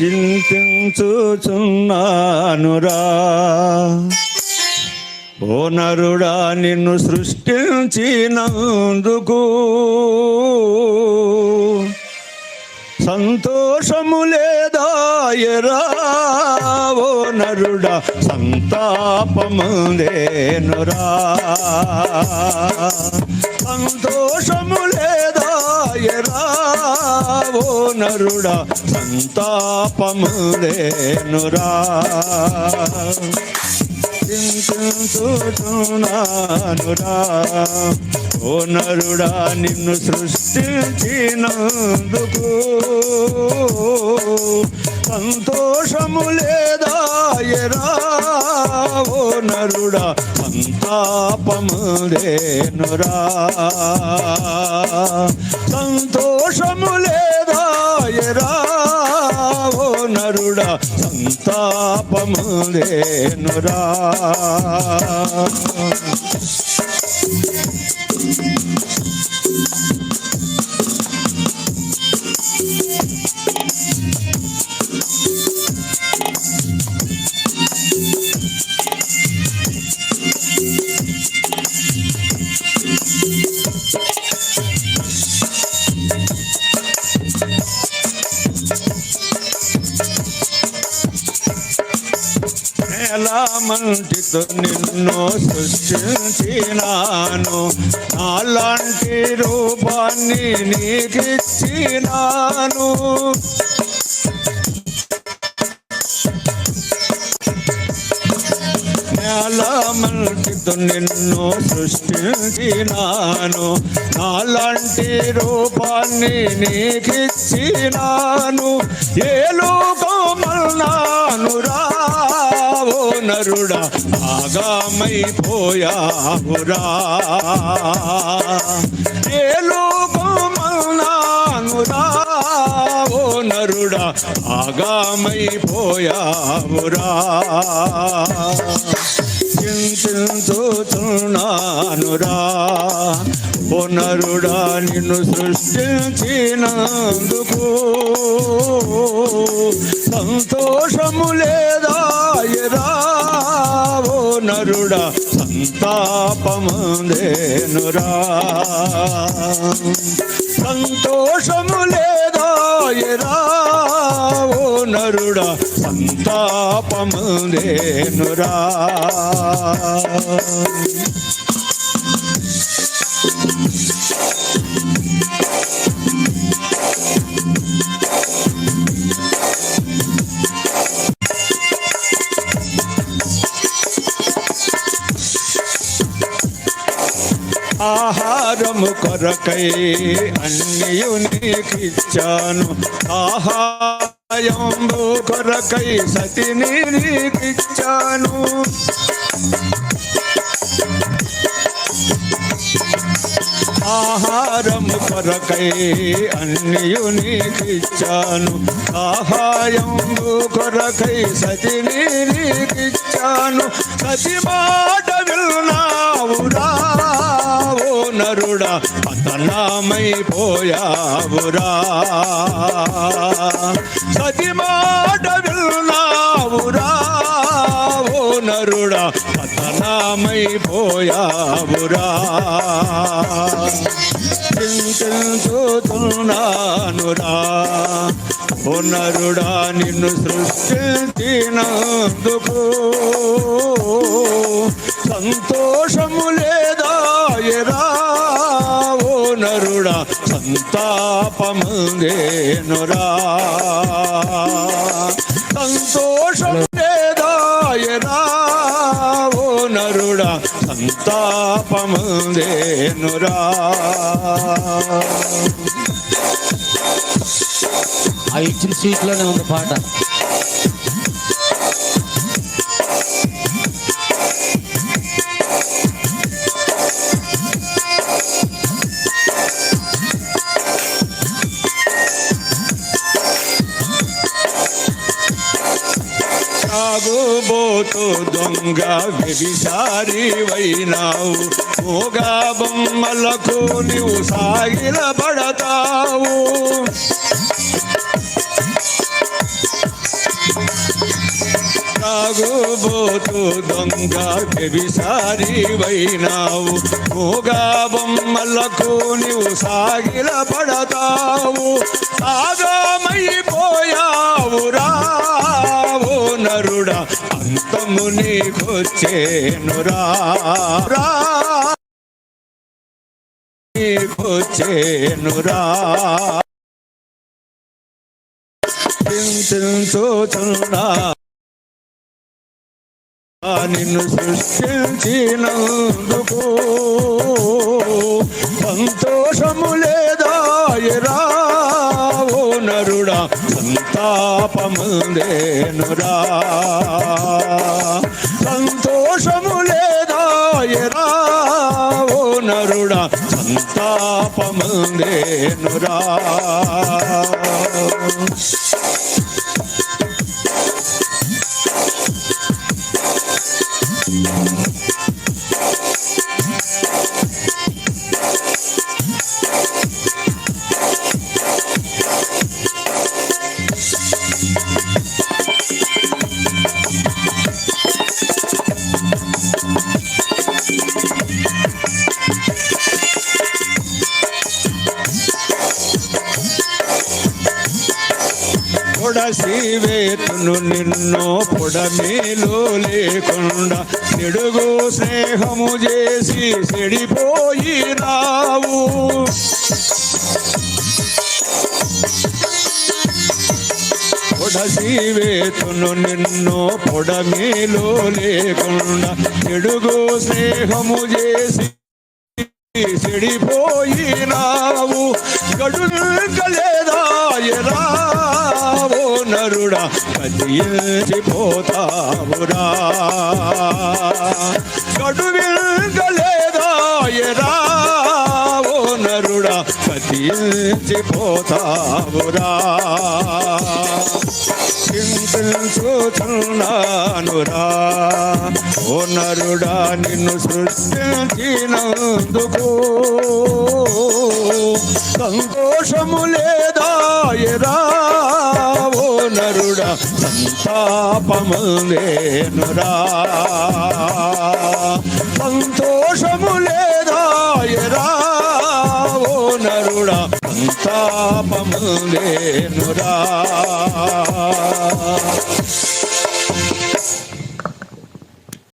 చింతించుచున్నానురా. ఓ నరుడా నిన్ను సృష్టించినందుకు సంతోషము లేదాయరా ఓ నరుడా సంతాపముందేనురా సంతోషము ఓ నరుడా సంతాపముందేనురా చింతించుచున్నానురా. ఓ నరుడా నిన్ను సృష్టించినందుకు సంతోషము లేదాయరా ఓ నరుడా సంతాపముదేనురా సంతోషము లేదాయరా ఓ నరుడా సంతాపముదేనురా ఎలా మంటితో నిన్ను సృష్టించినాను. నాలాంటి రూపాన్ని నీకిచ్చినాను. నేల నిన్ను సృష్టించినాను. నాలాంటి రూపాన్ని నీకిచ్చినాను. ఏ లోకమన్నాను రావో నరుడా ఆగామైపోయావురా. ఏ లోకమన్నాను రావో నరుడా ఆగామైపోయావురా. చింతించుచున్నానురా పునరుడా నిన్ను సృష్టించినందుకు. సంతోషము లేదాయరా ఓ నరుడా సంతాపముందేనురా. సంతోషము లేదా ఓ నరుడా సంతాపముందేనురా ఆహారము కొరకై అన్నియు నీకిచ్చాను ఆహాయంబు కొరకై సతిని నీకిచ్చాను ఆహారము కొరకై అన్నియు నీకిచ్చాను సహాయంబు కొరకై సతిని నీకిచ్చాను సతి మాట విన్నావురా ఓ నరుడా పతనమైపోయావురా. సతి మాట విన్నావురా ఓ నరుడా పతనమైపోయావురా. చింతించుతున్నానురా. ఓ నరుడా నిన్ను సృష్టించినందుకు సంతోషము లేదా ఎరా? నరుడా సంతాపముందేనురా సంతోషము లేదాయరా ఓ నరుడా సంతాపముందేనురా ఆ ఇచ్చిన సీట్లోనే ఉంది పాట. సాగుబోతు దొంగ వ్యభిచారి వైనావు. మోగా బొమ్మలకు నీవు సాగిల పడతావు. తాగుబోతు దొంగ వ్యభిసారి వైనావు. మూగా బొమ్మలకు నీవు సాగిల పడతావు. ఆగమైపోయావు నరుడా అంతము నీకొచ్చేనురా రా. నీకొచ్చేనురా చింతించుచున్నా నిన్ను సృష్టించినందుకు సంతోషము సంతాపముందేనురా సంతోషము లేదా రావో నరుడా సంతాపముందేనురా పొడసివేతును నిన్ను పొడమేలు లేకుండా చెడుగు స్నేహము చేసి చెడిపోయినావు పొడసివేతును నిన్ను పొడమేలు లేకుండా చెడుగు స్నేహము చేసి చెడిపోయినావు గడుకలేదా ఎరావో నరుడా కదిలిపోతావురా గడువిల్గలేదా కదిలిపోతావురా చింతించుచున్నానురా ఓ నరుడా నిన్ను సృష్టించినందుకు సంతోషము లేదా ఓ నరుడా సంతాపము లేనురా. సంతో సంతాపము లేనురా.